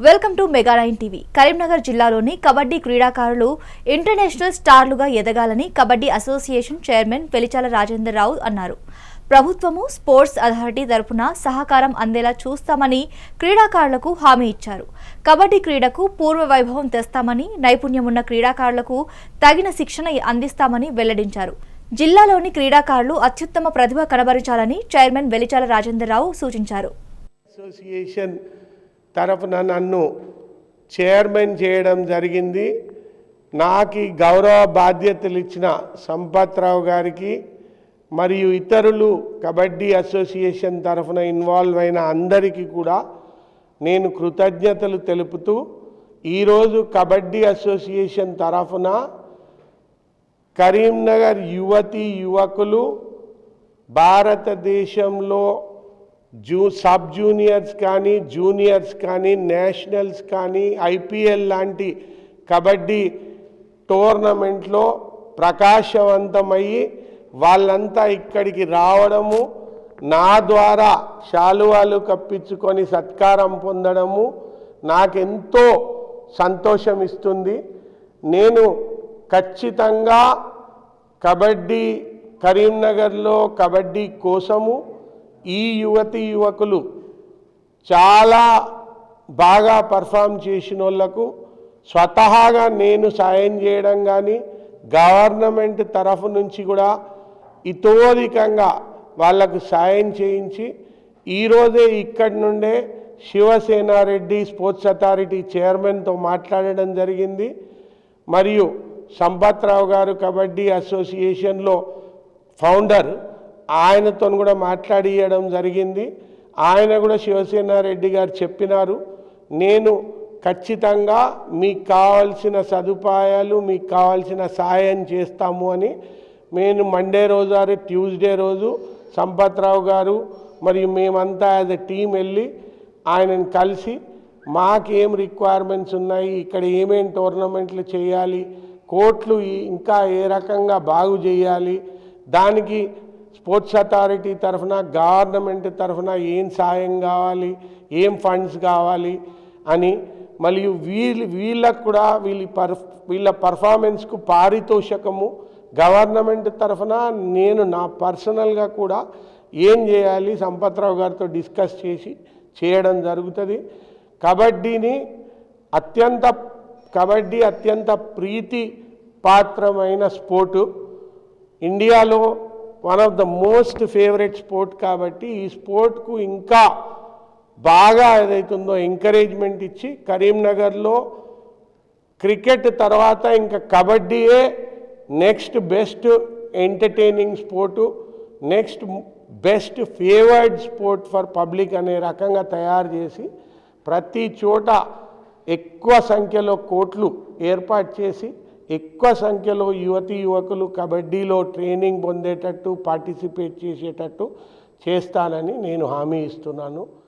Welcome to mega nine TV. Karimnagar జిల్లాలోని కబడ్డీ క్రీడాకారులు international స్టార్లుగా ఎదగాలని కబడ్డీ అసోసియేషన్ చైర్మన్ వెలిచాల రాజేందర్ రావు అన్నారు. ప్రభుత్వము స్పోర్ట్స్ అథారిటీ తరఫున సహకారం అందేలా చూస్తామని క్రీడాకారులకు హామీ ఇచ్చారు. కబడ్డీ క్రీడకు పూర్వ వైభవం తెస్తామని నైపుణ్యమున్న క్రీడాకారులకు తగిన శిక్షణ అందిస్తామని వెల్లడించారు. జిల్లాలోని క్రీడాకారులు అత్యుత్తమ ప్రతిభ కనబరచాలని చైర్మన్ వెలిచాల రాజేందర్ రావు సూచించారు. అసోసియేషన్ తరఫున నన్ను చైర్మన్ చేయడం జరిగింది. నాకు ఈ గౌరవ బాధ్యతలు ఇచ్చిన సంపత్రావు గారికి మరియు ఇతరులు కబడ్డీ అసోసియేషన్ తరఫున ఇన్వాల్వ్ అయిన అందరికీ కూడా నేను కృతజ్ఞతలు తెలుపుతూ ఈరోజు కబడ్డీ అసోసియేషన్ తరఫున కరీంనగర్ యువతి యువకులు భారతదేశంలో జూ సబ్ జూనియర్స్ కానీ జూనియర్స్ కానీ నేషనల్స్ కానీ ఐపీఎల్ లాంటి కబడ్డీ టోర్నమెంట్లో ప్రకాశవంతమయ్యి వాళ్ళంతా ఇక్కడికి రావడము నా ద్వారా శాలువాలు కప్పించుకొని సత్కారం పొందడము నాకెంతో సంతోషం ఇస్తుంది. నేను ఖచ్చితంగా కబడ్డీ కరీంనగర్లో కబడ్డీ కోసము ఈ యువతి యువకులు చాలా బాగా పర్ఫామ్ చేసిన వాళ్ళకు స్వతహాగా నేను సాయం చేయడం కానీ గవర్నమెంట్ తరఫు నుంచి కూడా ఇతోధికంగా వాళ్ళకు సాయం చేయించి ఈరోజే ఇక్కడి నుండే శివసేనారెడ్డి స్పోర్ట్స్ అథారిటీ చైర్మన్తో మాట్లాడడం జరిగింది. మరియు సంపత్రావు గారు కబడ్డీ అసోసియేషన్లో ఫౌండర్ ఆయనతో కూడా మాట్లాడియడం జరిగింది. ఆయన కూడా శివసేనారెడ్డి గారు చెప్పినారు నేను ఖచ్చితంగా మీకు కావాల్సిన సదుపాయాలు మీకు కావాల్సిన సాయం చేస్తాము అని. నేను మండే రోజు అరే ట్యూస్డే రోజు సంపత్రావు గారు మరియు మేమంతా యాజ్ ఎ టీం వెళ్ళి ఆయనను కలిసి మాకేం రిక్వైర్మెంట్స్ ఉన్నాయి ఇక్కడ ఏమేమి టోర్నమెంట్లు చేయాలి కోట్లు ఇంకా ఏ రకంగా బాగు చేయాలి దానికి స్పోర్ట్స్ అథారిటీ తరఫున గవర్నమెంట్ తరఫున ఏం సాయం కావాలి ఏం ఫండ్స్ కావాలి అని మరియు వీళ్ళు వీళ్ళకు కూడా వీళ్ళ పర్ వీళ్ళ పర్ఫార్మెన్స్కు పారితోషకము గవర్నమెంట్ తరఫున నేను నా పర్సనల్గా కూడా ఏం చేయాలి సంపత్రావు గారితో డిస్కస్ చేసి చేయడం జరుగుతుంది. కబడ్డీని అత్యంత కబడ్డీ అత్యంత ప్రీతి పాత్రమైన స్పోర్టు. ఇండియాలో one of the most favourite sport కాబట్టి ఈ స్పోర్ట్కు ఇంకా బాగా ఏదైతుందో ఎంకరేజ్మెంట్ ఇచ్చి కరీంనగర్లో క్రికెట్ తర్వాత ఇంకా కబడ్డీయే next best entertaining sport next best favoured sport for public అనే రకంగా తయారు చేసి ప్రతి చోట ఎక్కువ సంఖ్యలో కోట్లు ఏర్పాటు చేసి ఎక్కువ సంఖ్యలో యువతి యువకులు కబడ్డీలో ట్రైనింగ్ పొందేటట్టు పార్టిసిపేట్ చేసేటట్టు చేస్తానని నేను హామీ ఇస్తున్నాను.